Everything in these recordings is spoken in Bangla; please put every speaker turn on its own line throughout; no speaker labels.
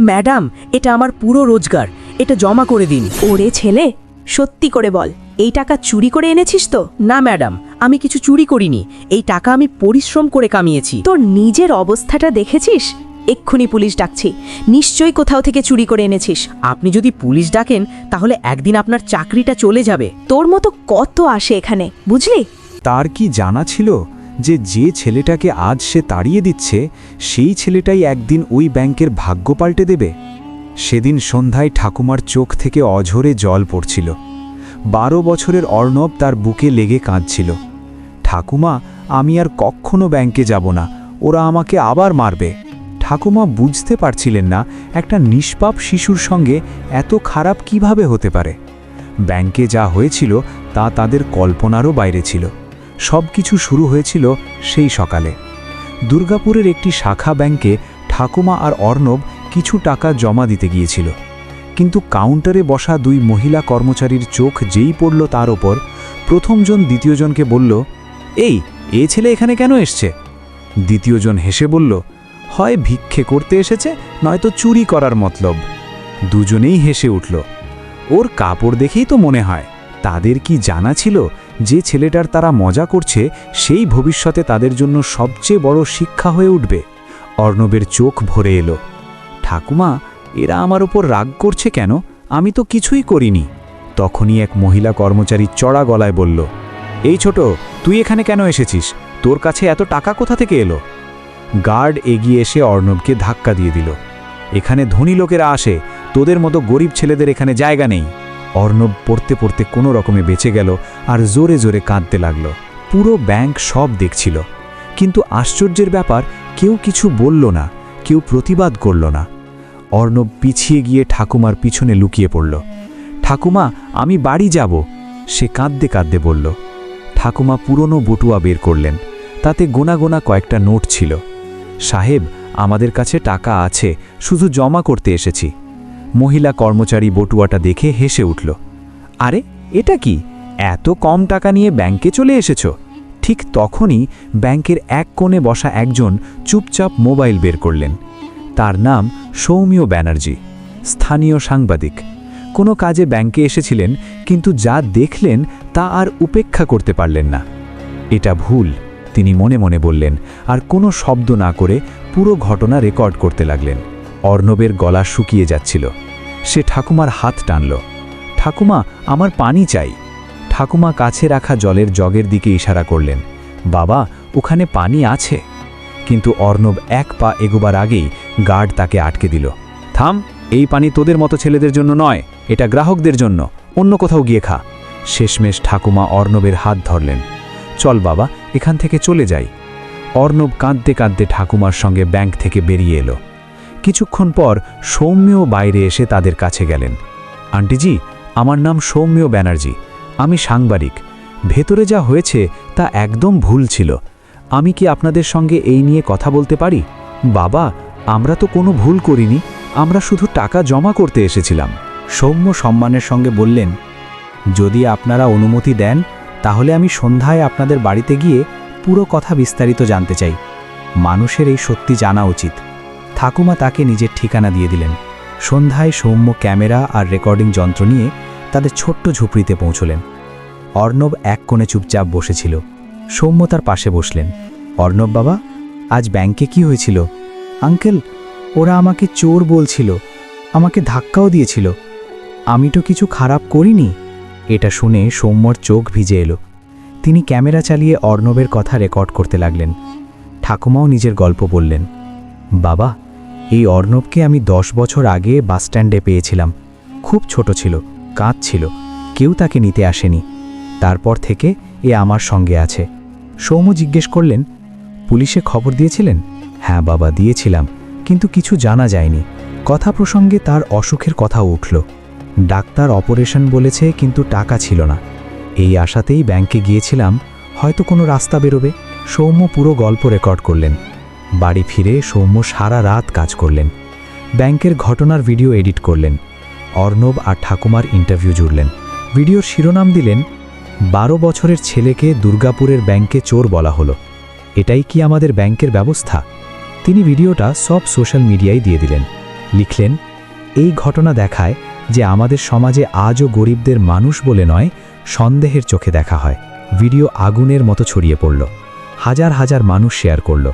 ম্যাডাম এটা আমার পুরো রোজগার এটা জমা করে দিন।
ওরে ছেলে সত্যি করে বল এই টাকা চুরি করে এনেছিস তো?
না ম্যাডাম আমি কিছু চুরি করিনি এই টাকা আমি পরিশ্রম করে কামিয়েছি।
তোর নিজের অবস্থাটা দেখেছিস? এক্ষুনি পুলিশ ডাকছি নিশ্চয়ই কোথাও থেকে চুরি করে এনেছিস।
আপনি যদি পুলিশ ডাকেন তাহলে একদিন আপনার চাকরিটা চলে যাবে।
তোর মতো কত আসে এখানে বুঝলি?
তার কি জানা ছিল? যে যে ছেলেটাকে আজ সে তাড়িয়ে দিচ্ছে, সেই ছেলেটাই একদিন ওই ব্যাংকের ভাগ্য পাল্টে দেবে। সেদিন সন্ধ্যায় ঠাকুমার চোখ থেকে অঝরে জল পড়ছিল। বারো বছরের অর্ণব তার বুকে লেগে কাঁদছিল। ঠাকুমা, আমি আর কখনো ব্যাংকে যাব না, ওরা আমাকে আবার মারবে। ঠাকুমা বুঝতে পারছিলেন না একটা নিষ্পাপ শিশুর সঙ্গে এত খারাপ কীভাবে হতে পারে। ব্যাংকে যা হয়েছিল তা তাদের কল্পনারও বাইরে ছিল। সব কিছু শুরু হয়েছিল সেই সকালে। দুর্গাপুরের একটি শাখা ব্যাংকে ঠাকুমা আর অর্ণব কিছু টাকা জমা দিতে গিয়েছিল। কিন্তু কাউন্টারে বসা দুই মহিলা কর্মচারীর চোখ যেই পড়ল তার ওপর, প্রথমজন দ্বিতীয়জনকে বলল, এই, এ ছেলে এখানে কেন এসছে? দ্বিতীয়জন হেসে বলল, হয় ভিক্ষে করতে এসেছে, নয়তো চুরি করার মতলব। দুজনেই হেসে উঠল, ওর কাপড় দেখেই তো মনে হয়। তাদের কি জানা ছিল যে ছেলেটার তারা মজা করছে, সেই ভবিষ্যতে তাদের জন্য সবচেয়ে বড় শিক্ষা হয়ে উঠবে? অর্ণবের চোখ ভরে এলো। ঠাকুমা, এরা আমার ওপর রাগ করছে কেন? আমি তো কিছুই করিনি। তখনই এক মহিলা কর্মচারী চড়া গলায় বলল, এই ছোট, তুই এখানে কেন এসেছিস? তোর কাছে এত টাকা কোথা থেকে এলো? গার্ড এগিয়ে এসে অর্ণবকে ধাক্কা দিয়ে দিল, এখানে ধনী লোকেরা আসে, তোদের মতো গরিব ছেলেদের এখানে জায়গা নেই। অর্ণব পড়তে পড়তে কোনো রকমে বেঁচে গেল আর জোরে জোরে কাঁদতে লাগল। পুরো ব্যাংক সব দেখছিল। কিন্তু আশ্চর্যের ব্যাপার, কেউ কিছু বলল না, কেউ প্রতিবাদ করল না। অর্ণব পিছিয়ে গিয়ে ঠাকুমার পিছনে লুকিয়ে পড়ল। ঠাকুমা, আমি বাড়ি যাব! সে কাঁদতে কাঁদতে বলল। ঠাকুমা পুরনো বটুয়া বের করলেন। তাতে গোনা গোনা কয়েকটা নোট ছিল। সাহেব, আমাদের কাছে টাকা আছে, শুধু জমা করতে এসেছি। মহিলা কর্মচারী বটুয়াটা দেখে হেসে উঠল, আরে, এটা কি? এত কম টাকা নিয়ে ব্যাংকে চলে এসেছ? ঠিক তখনই ব্যাংকের এক কোণে বসা একজন চুপচাপ মোবাইল বের করলেন। তার নাম সৌম্য ব্যানার্জি, স্থানীয় সাংবাদিক। কোনো কাজে ব্যাংকে এসেছিলেন, কিন্তু যা দেখলেন তা আর উপেক্ষা করতে পারলেন না। এটা ভুল, তিনি মনে মনে বললেন, আর কোনো শব্দ না করে পুরো ঘটনা রেকর্ড করতে লাগলেন। অর্ণবের গলা শুকিয়ে যাচ্ছিল। সে ঠাকুমার হাত টানল। ঠাকুমা, আমার পানি চাই। ঠাকুমা কাছে রাখা জলের জগের দিকে ইশারা করলেন। বাবা, ওখানে পানি আছে। কিন্তু অর্ণব এক পা এগোবার আগেই গার্ড তাকে আটকে দিল। থাম, এই পানি তোদের মতো ছেলেদের জন্য নয়, এটা গ্রাহকদের জন্য। অন্য কোথাও গিয়ে খা। শেষমেশ ঠাকুমা অর্ণবের হাত ধরলেন। চল বাবা, এখান থেকে চলে যাই। অর্ণব কাঁদতে কাঁদতে ঠাকুমার সঙ্গে ব্যাংক থেকে বেরিয়ে এলো। কিছুক্ষণ পর সৌম্য বাইরে এসে তাদের কাছে গেলেন। আন্টিজি আমার নাম সৌম্য ব্যানার্জি। আমি সাংবাদিক। ভেতরে যা হয়েছে তা একদম ভুল ছিল। আমি কি আপনাদের সঙ্গে এই নিয়ে কথা বলতে পারি? বাবা, আমরা তো কোনো ভুল করিনি। আমরা শুধু টাকা জমা করতে এসেছিলাম। সৌম্য সম্মানের সঙ্গে বললেন, যদি আপনারা অনুমতি দেন, তাহলে আমি সন্ধ্যায় আপনাদের বাড়িতে গিয়ে পুরো কথা বিস্তারিত জানতে চাই। মানুষের এই সত্যি জানা উচিত। ঠাকুমা তাকে নিজের ঠিকানা দিয়ে দিলেন। সন্ধ্যায় সৌম্য ক্যামেরা আর রেকর্ডিং যন্ত্র নিয়ে তাদের ছোট্ট ঝুপড়িতে পৌঁছলেন। অর্ণব এক কোণে চুপচাপ বসেছিল। সৌম্য তার পাশে বসলেন। অর্ণব বাবা, আজ ব্যাংকে কি হয়েছিল? আঙ্কেল, ওরা আমাকে চোর বলছিল, আমাকে ধাক্কাও দিয়েছিল। আমি তো কিছু খারাপ করিনি। এটা শুনে সৌম্যর চোখ ভিজে এলো। তিনি ক্যামেরা চালিয়ে অর্ণবের কথা রেকর্ড করতে লাগলেন। ঠাকুমাও নিজের গল্প বললেন। বাবা এই অর্ণবকে আমি দশ বছর আগে বাসস্ট্যান্ডে পেয়েছিলাম। খুব ছোট ছিল, কাঁধ ছিল, কেউ তাকে নিতে আসেনি। তারপর থেকে এ আমার সঙ্গে আছে। সৌম্য জিজ্ঞেস করলেন, পুলিশে খবর দিয়েছিলেন? হ্যাঁ বাবা, দিয়েছিলাম, কিন্তু কিছু জানা যায়নি। কথা প্রসঙ্গে তার অসুখের কথা উঠল। ডাক্তার অপারেশন বলেছে, কিন্তু টাকা ছিল না। এই আশাতেই ব্যাংকে গিয়েছিলাম, হয়তো কোনো রাস্তা বেরোবে। সৌম্য পুরো গল্প রেকর্ড করলেন। বাড়ি ফিরে সৌম্য সারা রাত কাজ করলেন। ব্যাংকের ঘটনার ভিডিও এডিট করলেন। অর্ণব আর ঠাকুমার ইন্টারভিউ জুড়লেন। ভিডিওর শিরোনাম দিলেন, বারো বছরের ছেলেকে দুর্গাপুরের ব্যাংকে চোর বলা হলো। এটাই কি আমাদের ব্যাংকের ব্যবস্থা? তিনি ভিডিওটা সব সোশ্যাল মিডিয়ায় দিয়ে দিলেন।
লিখলেন, এই ঘটনা দেখায় যে আমাদের সমাজে আজও গরিবদের মানুষ বলে নয়, সন্দেহের চোখে দেখা হয়। ভিডিও আগুনের মতো ছড়িয়ে পড়ল। হাজার হাজার মানুষ শেয়ার করল।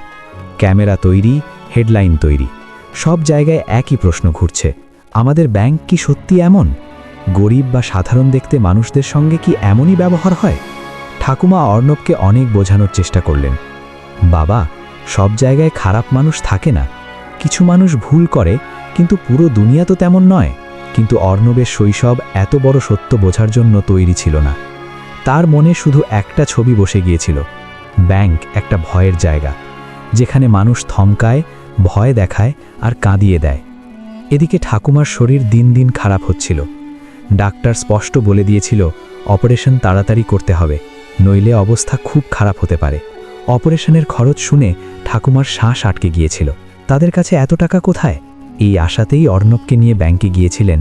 ক্যামেরা তৈরি, হেডলাইন তৈরি। সব জায়গায় একই প্রশ্ন ঘুরছে। আমাদের ব্যাংক কি সত্যি এমন? গরিব বা সাধারণ দেখতে মানুষদের সঙ্গে কি এমনই ব্যবহার হয়? ঠাকুমা অর্ণবকে অনেক বোঝানোর চেষ্টা করলেন। বাবা, সব জায়গায় খারাপ মানুষ থাকে না। কিছু মানুষ ভুল করে, কিন্তু পুরো দুনিয়া তো তেমন নয়। কিন্তু অর্ণবের শৈশব এত বড় সত্য বোঝার জন্য তৈরি ছিল না। তার মনে শুধু একটা ছবি বসে গিয়েছিল। ব্যাংক, একটা ভয়ের জায়গা। যেখানে মানুষ থমকায়, ভয় দেখায় আর কাঁদিয়ে দেয়। এদিকে ঠাকুমার শরীর দিন দিন খারাপ হচ্ছিল। ডাক্তার স্পষ্ট বলে দিয়েছিল, অপারেশন তাড়াতাড়ি করতে হবে, নইলে অবস্থা খুব খারাপ হতে পারে। অপারেশনের খরচ শুনে ঠাকুমার শ্বাস আটকে গিয়েছিল। তাদের কাছে এত টাকা কোথায়? এই আশাতেই অর্ণবকে নিয়ে ব্যাংকে গিয়েছিলেন,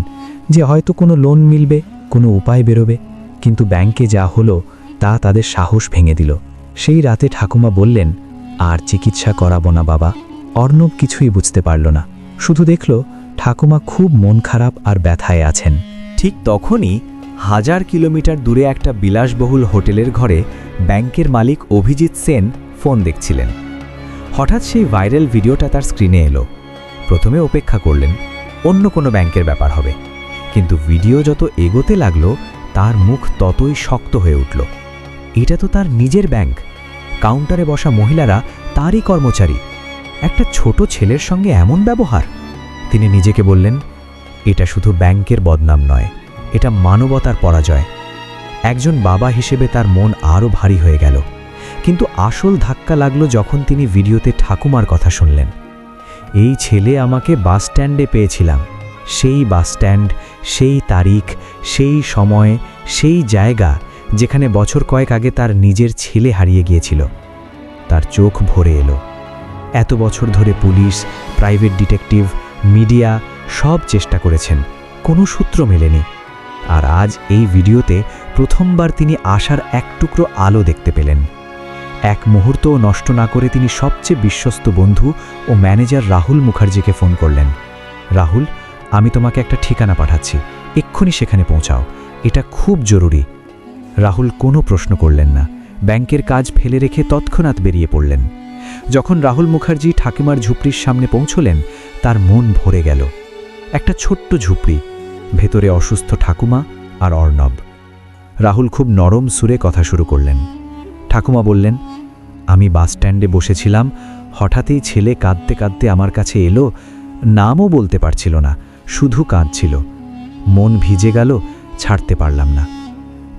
যে হয়তো কোনো লোন মিলবে, কোনো উপায় বেরোবে, কিন্তু ব্যাংকে যা হলো তা তাদের সাহস ভেঙে দিল। সেই রাতে ঠাকুমা বললেন আর চিকিৎসা করাবো না বাবা। অর্ণব কিছুই বুঝতে পারল না। শুধু দেখল ঠাকুমা খুব মন খারাপ আর ব্যথায় আছেন।
ঠিক তখনই হাজার কিলোমিটার দূরে একটা বিলাসবহুল হোটেলের ঘরে ব্যাংকের মালিক অভিজিৎ সেন ফোন দেখছিলেন। হঠাৎ সেই ভাইরাল ভিডিওটা তার স্ক্রিনে এলো। প্রথমে অপেক্ষা করলেন, অন্য কোনো ব্যাংকের ব্যাপার হবে। কিন্তু ভিডিও যত এগোতে লাগল, তার মুখ ততই শক্ত হয়ে উঠল। এটা তো তার নিজের ব্যাংক। কাউন্টারে বসা মহিলারা তারই কর্মচারী। একটা ছোট ছেলের সঙ্গে এমন ব্যবহার? তিনি নিজেকে বললেন, এটা শুধু ব্যাংকের বদনাম নয়, এটা মানবতার পরাজয়। একজন বাবা হিসেবে তার মন আরও ভারী হয়ে গেল। কিন্তু আসল ধাক্কা লাগল যখন তিনি ভিডিওতে ঠাকুমার কথা শুনলেন। এই ছেলে আমাকে বাস স্ট্যান্ডে পেয়েছিলাম। সেই বাস স্ট্যান্ড, সেই তারিখ, সেই সময়, সেই জায়গা যেখানে বছর কয়েক আগে তার নিজের ছেলে হারিয়ে গিয়েছিল। তার চোখ ভরে এলো। এত বছর ধরে পুলিশ, প্রাইভেট ডিটেকটিভ, মিডিয়া সব চেষ্টা করেছেন, কোনো সূত্র মেলেনি। আর আজ এই ভিডিওতে প্রথমবার তিনি আশার এক টুকরো আলো দেখতে পেলেন। এক মুহূর্তও নষ্ট না করে তিনি সবচেয়ে বিশ্বস্ত বন্ধু ও ম্যানেজার রাহুল মুখার্জিকে ফোন করলেন। রাহুল, আমি তোমাকে একটা ঠিকানা পাঠাচ্ছি। এক্ষুনি সেখানে পৌঁছাও। এটা খুব জরুরি। রাহুল কোনো প্রশ্ন করলেন না। ব্যাংকের কাজ ফেলে রেখে তৎক্ষণাৎ বেরিয়ে পড়লেন। যখন রাহুল মুখার্জি ঠাকুমার ঝুপড়ির সামনে পৌঁছলেন, তার মন ভরে গেল। একটা ছোট্ট ঝুপড়ি, ভেতরে অসুস্থ ঠাকুমা আর অর্ণব। রাহুল খুব নরম সুরে কথা শুরু করলেন। ঠাকুমা বললেন, আমি বাস স্ট্যান্ডে বসেছিলাম, হঠাৎই ছেলে কাঁদতে কাঁদতে আমার কাছে এলো, নামও বলতে পারছিল না, শুধু কাঁদছিল। মন ভিজে গেল, ছাড়তে পারলাম না।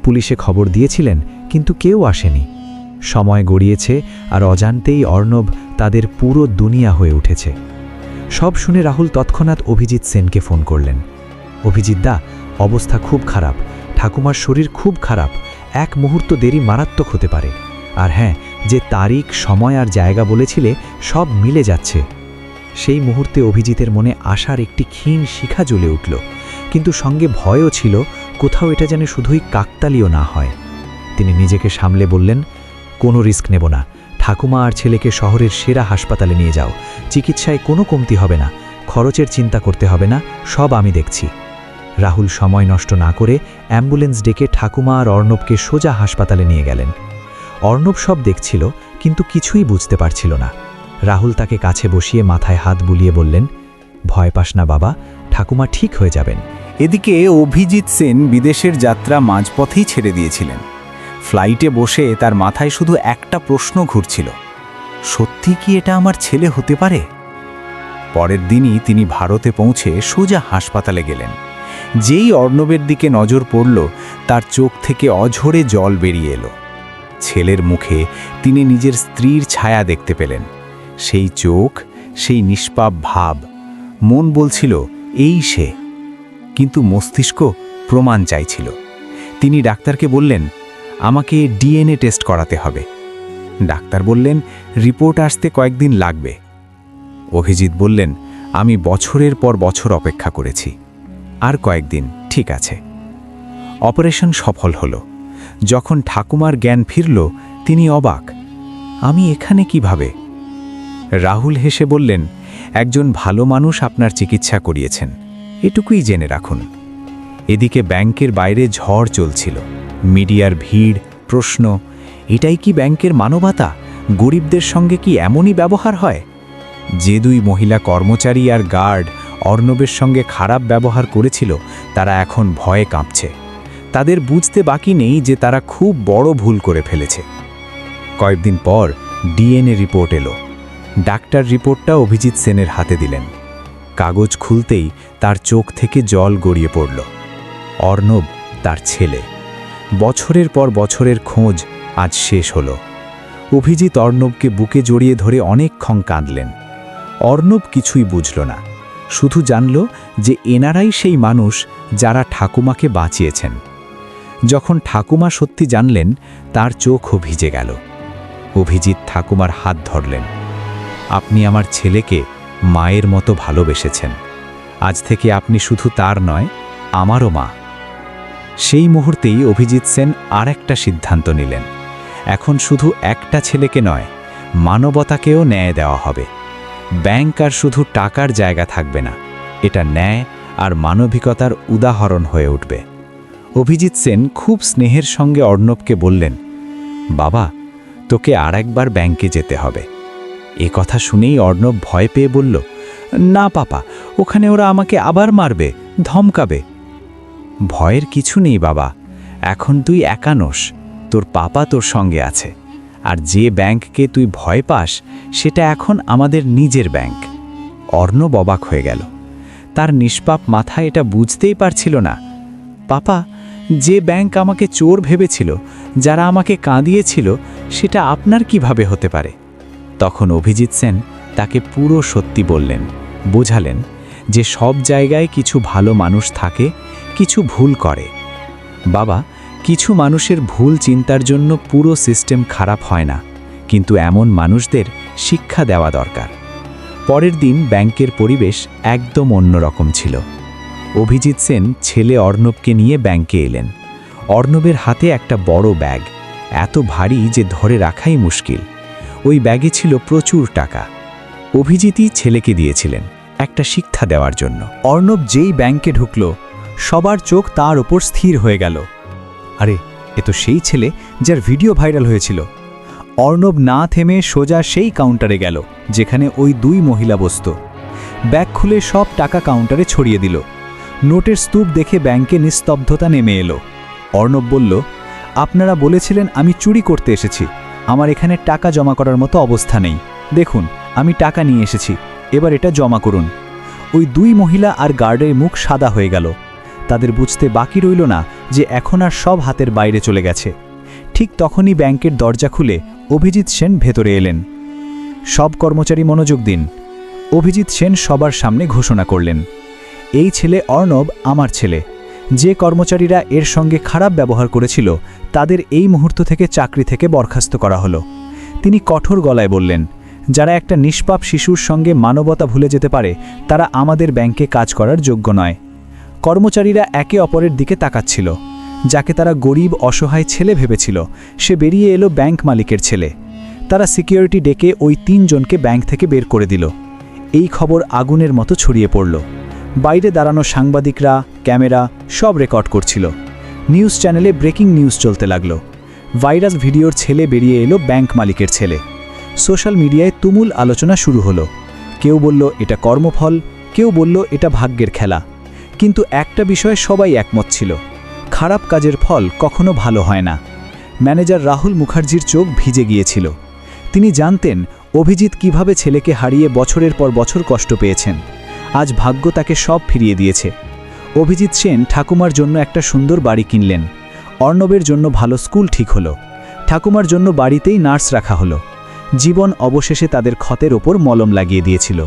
পুলিশে খবর দিয়েছিলেন, কিন্তু কেউ আসেনি। সময় গড়িয়েছে আর অজান্তেই অর্ণব তাদের পুরো দুনিয়া হয়ে উঠেছে। সব শুনে রাহুল তৎক্ষণাৎ অভিজিৎ সেনকে ফোন করলেন। অভিজিৎ দা, অবস্থা খুব খারাপ, ঠাকুমার শরীর খুব খারাপ, এক মুহূর্ত দেরি মারাত্মক হতে পারে। আর হ্যাঁ যে তারিখ, সময় আর জায়গা বলেছিলে, সব মিলে যাচ্ছে। সেই মুহূর্তে অভিজিতের মনে আশার একটি ক্ষীণ শিখা জ্বলে উঠল। কিন্তু সঙ্গে ভয়ও ছিল, কোথাও এটা যেন শুধুই কাকতালীয় না হয়। তিনি নিজেকে সামলে বললেন, কোনো রিস্ক নেব না। ঠাকুমা আর ছেলেকে শহরের সেরা হাসপাতালে নিয়ে যাও। চিকিৎসায় কোনো কমতি হবে না। খরচের চিন্তা করতে হবে না। সব আমি দেখছি। রাহুল সময় নষ্ট না করে অ্যাম্বুলেন্স ডেকে ঠাকুমা আর অর্ণবকে সোজা হাসপাতালে নিয়ে গেলেন। অর্ণব সব দেখছিল, কিন্তু কিছুই বুঝতে পারছিল না। রাহুল তাকে কাছে বসিয়ে মাথায় হাত বুলিয়ে বললেন, ভয় পাস না বাবা, ঠাকুমা ঠিক হয়ে যাবেন।
এদিকে অভিজিৎ সেন বিদেশের যাত্রা মাঝপথেই ছেড়ে দিয়েছিলেন। ফ্লাইটে বসে তার মাথায় শুধু একটা প্রশ্ন ঘুরছিল, সত্যি কি এটা আমার ছেলে হতে পারে? পরের দিনই তিনি ভারতে পৌঁছে সোজা হাসপাতালে গেলেন। যেই অর্ণবের দিকে নজর পড়ল, তার চোখ থেকে অঝরে জল বেরিয়ে এলো। ছেলের মুখে তিনি নিজের স্ত্রীর ছায়া দেখতে পেলেন। সেই চোখ, সেই নিষ্পাপ ভাব, মন বলছিল, এই সে। কিন্তু মস্তিষ্ক প্রমাণ চাইছিল। তিনি ডাক্তারকে বললেন, আমাকে ডিএনএ টেস্ট করাতে হবে। ডাক্তার বললেন, রিপোর্ট আসতে কয়েকদিন লাগবে। অভিজিৎ বললেন, আমি বছরের পর বছর অপেক্ষা করেছি। আর কয়েকদিন, ঠিক আছে। অপারেশন সফল হলো। যখন ঠাকুমার জ্ঞান ফিরল, তিনি অবাক, আমি এখানে কীভাবে? রাহুল হেসে বললেন,
একজন ভালো মানুষ আপনার চিকিৎসা করিয়েছেন। এটুকুই জেনে রাখুন। এদিকে ব্যাংকের বাইরে ঝড় চলছিল। মিডিয়ার ভিড়, প্রশ্ন, এটাই কি ব্যাংকের মানবতা? গরিবদের সঙ্গে কি এমনই ব্যবহার হয়? যে দুই মহিলা কর্মচারী আর গার্ড অর্ণবের সঙ্গে খারাপ ব্যবহার করেছিল, তারা এখন ভয়ে কাঁপছে। তাদের বুঝতে বাকি নেই যে তারা খুব বড় ভুল করে ফেলেছে। কয়েকদিন পর ডিএনএ রিপোর্ট এলো। ডাক্তার রিপোর্টটা অভিজিৎ সেনের হাতে দিলেন। কাগজ খুলতেই তার চোখ থেকে জল গড়িয়ে পড়ল। অর্ণব, তার ছেলে। বছরের পর বছরের খোঁজ আজ শেষ হল। অভিজিৎ অর্ণবকে বুকে জড়িয়ে ধরে অনেকক্ষণ কাঁদলেন। অর্ণব কিছুই বুঝল না। শুধু জানল যে এনারাই সেই মানুষ যারা ঠাকুমাকে বাঁচিয়েছেন। যখন ঠাকুমা সত্যি জানলেন, তার চোখও ভিজে গেল। অভিজিৎ ঠাকুমার হাত ধরলেন। আপনি আমার ছেলেকে মায়ের মতো ভালোবেসেছেন। আজ থেকে আপনি শুধু তার নয়, আমারও মা। সেই মুহূর্তেই অভিজিৎ সেন আর একটা সিদ্ধান্ত নিলেন। এখন শুধু একটা ছেলেকে নয়, মানবতাকেও ন্যায় দেওয়া হবে। ব্যাংক আর শুধু টাকার জায়গা থাকবে না, এটা ন্যায় আর মানবিকতার উদাহরণ হয়ে উঠবে। অভিজিৎ সেন খুব স্নেহের সঙ্গে অর্ণবকে বললেন, বাবা, তোকে আর একবার ব্যাংকে যেতে হবে। এ কথা শুনেই অর্ণব ভয় পেয়ে বলল, না, পাপা, ওখানে ওরা আমাকে আবার মারবে, ধমকাবে। ভয়ের কিছু নেই, বাবা, এখন তুই একানোস তোর পাপা তোর সঙ্গে আছে, আর যে ব্যাংককে তুই ভয় পাস, সেটা এখন আমাদের নিজের ব্যাংক। অর্ণব অবাক হয়ে গেল। তার নিষ্পাপ মাথা এটা বুঝতেই পারছিল না। পাপা, যে ব্যাংক আমাকে চোর ভেবেছিল, যারা আমাকে কাঁদিয়েছিল, সেটা আপনার কীভাবে হতে পারে? তখন অভিজিৎ সেন তাকে পুরো সত্যি বললেন, বোঝালেন যে সব জায়গায় কিছু ভালো মানুষ থাকে, কিছু ভুল করে। বাবা, কিছু মানুষের ভুল চিন্তার জন্য পুরো সিস্টেম খারাপ হয় না, কিন্তু এমন মানুষদের শিক্ষা দেওয়া দরকার। পরের দিন ব্যাংকের পরিবেশ একদম অন্যরকম ছিল। অভিজিৎ সেন ছেলে অর্ণবকে নিয়ে ব্যাংকে এলেন। অর্ণবের হাতে একটা বড় ব্যাগ, এত ভারী যে ধরে রাখাই মুশকিল। ওই ব্যাগে ছিল প্রচুর টাকা। অভিজিৎই ছেলেকে দিয়েছিলেন একটা শিক্ষা দেওয়ার জন্য।
অর্ণব যেই ব্যাংকে ঢুকল, সবার চোখ তার ওপর স্থির হয়ে গেল। আরে, এ তো সেই ছেলে যার ভিডিও ভাইরাল হয়েছিল। অর্ণব না থেমে সোজা সেই কাউন্টারে গেল, যেখানে ওই দুই মহিলা বসত। ব্যাগ খুলে সব টাকা কাউন্টারে ছড়িয়ে দিল। নোটের স্তূপ দেখে ব্যাংকে নিস্তব্ধতা নেমে এলো। অর্ণব বলল, আপনারা বলেছিলেন আমি চুরি করতে এসেছি। আমার এখানে টাকা জমা করার মতো অবস্থা নেই। দেখুন, আমি টাকা নিয়ে এসেছি। এবার এটা জমা করুন। ওই দুই মহিলা আর গার্ডের মুখ সাদা হয়ে গেল। তাদের বুঝতে বাকি রইল না যে এখন আর সব হাতের বাইরে চলে গেছে। ঠিক তখনই ব্যাংকের দরজা খুলে অভিজিৎ সেন ভেতরে এলেন। সব কর্মচারী মনোযোগ দিন। অভিজিৎ সেন সবার সামনে ঘোষণা করলেন, এই ছেলে অর্ণব আমার ছেলে। যে কর্মচারীরা এর সঙ্গে খারাপ ব্যবহার করেছিল, তাদের এই মুহূর্ত থেকে চাকরি থেকে বরখাস্ত করা হলো। তিনি কঠোর গলায় বললেন, যারা একটা নিষ্পাপ শিশুর সঙ্গে মানবতা ভুলে যেতে পারে, তারা আমাদের ব্যাংকে কাজ করার যোগ্য নয়। কর্মচারীরা একে অপরের দিকে তাকাচ্ছিল। যাকে তারা গরিব, অসহায় ছেলে ভেবেছিল, সে বেরিয়ে এলো ব্যাংক মালিকের ছেলে। তারা সিকিউরিটি ডেকে ওই তিনজনকে ব্যাংক থেকে বের করে দিল। এই খবর আগুনের মতো ছড়িয়ে পড়ল। বাইরে দাঁড়ানো সাংবাদিকরা, ক্যামেরা সব রেকর্ড করছিল। নিউজ চ্যানেলে ব্রেকিং নিউজ চলতে লাগল। ভাইরাস ভিডিওর ছেলে বেরিয়ে এলো ব্যাংক মালিকের ছেলে। সোশ্যাল মিডিয়ায় তুমুল আলোচনা শুরু হলো। কেউ বলল, এটা কর্মফল। কেউ বলল, এটা ভাগ্যের খেলা। কিন্তু একটা বিষয়ে সবাই একমত ছিল। খারাপ কাজের ফল কখনো ভালো হয় না। ম্যানেজার রাহুল মুখার্জির চোখ ভিজে গিয়েছিল। তিনি জানতেন, অভিজিৎ কীভাবে ছেলেকে হারিয়ে বছরের পর বছর কষ্ট পেয়েছেন। আজ ভাগ্য তাকে সব ফিরিয়ে দিয়েছে। অভিজিৎ সেন ঠাকুমার জন্য একটা সুন্দর বাড়ি কিনলেন। অর্ণবের জন্য ভালো স্কুল ঠিক হল। ঠাকুমার জন্য বাড়িতেই নার্স রাখা হলো। জীবন অবশেষে তাদের ক্ষতের ওপর মলম লাগিয়ে দিয়েছিল।